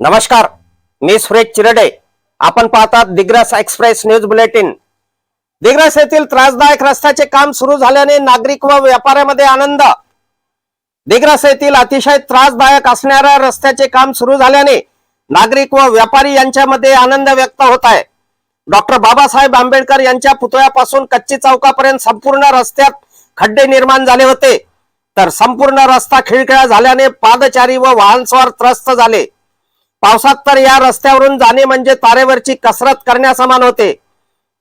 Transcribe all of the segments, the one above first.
नमस्कार मी सुरेश चिरडे. आपण पाहतात Digras express news bulletin. Digras येथील त्रासदायक रस्त्याचे काम सुरू झाल्याने नागरिक व व्यापाऱ्यामध्ये आनंद. दिग्रस येथील अतिशय त्रासदायक असणाऱ्या रस्त्याचे काम सुरू झाल्याने नागरिक व व्यापारी यांच्यामध्ये आनंद व्यक्त होत आहे. डॉक्टर बाबासाहेब आंबेडकर यांच्या पुतळ्यापासून कच्ची चौकापर्यंत संपूर्ण रस्त्यात खड्डे निर्माण झाले होते. तर संपूर्ण रस्ता खिळखिळा झाल्याने पादचारी व वाहनस्वार त्रस्त झाले. पावसात तर या रस्त्यावरून जाणे म्हणजे तारेवरची कसरत करण्यासमान होते.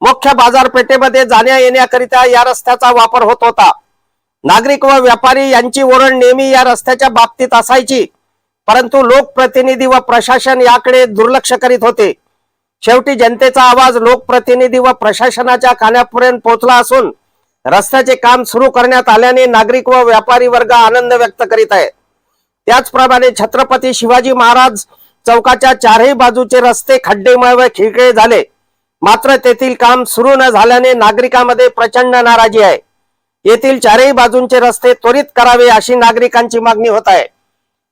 मुख्य बाजारपेठेमध्ये जाण्या येण्याकरिता या रस्त्याचा वापर होत होता. नागरिक व व्यापारी यांची ओरड नेहमी या रस्त्याच्या बाबतीत असायची. परंतु लोकप्रतिनिधी व प्रशासन याकडे दुर्लक्ष करीत होते. शेवटी जनतेचा आवाज लोकप्रतिनिधी व प्रशासनाच्या कानापर्यंत पोहोचला असून रस्त्याचे काम सुरू करण्यात आल्याने नागरिक व व्यापारी वर्ग आनंद व्यक्त करीत आहे. त्याचप्रमाणे छत्रपती शिवाजी महाराज चौकाच्या चारही बाजूचे रस्ते खड्डेमय व खिळखिळे झाले. मात्र तेथील काम सुरू न झाल्याने नागरिकांमध्ये प्रचंड नाराजी आहे. येथील चारही बाजूंचे रस्ते त्वरित करावे अशी नागरिकांची मागणी होत आहे.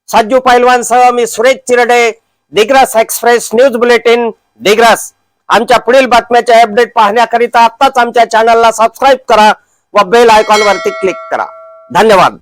साजू पैलवानसह मी Suresh Chirde Digras express news bulletin Digras. आमच्या पुढील बातम्याचे अपडेट पाहण्याकरिता आत्ताच आमच्या चॅनलला सबस्क्राईब करा व बेल आयकॉन वरती क्लिक करा. धन्यवाद.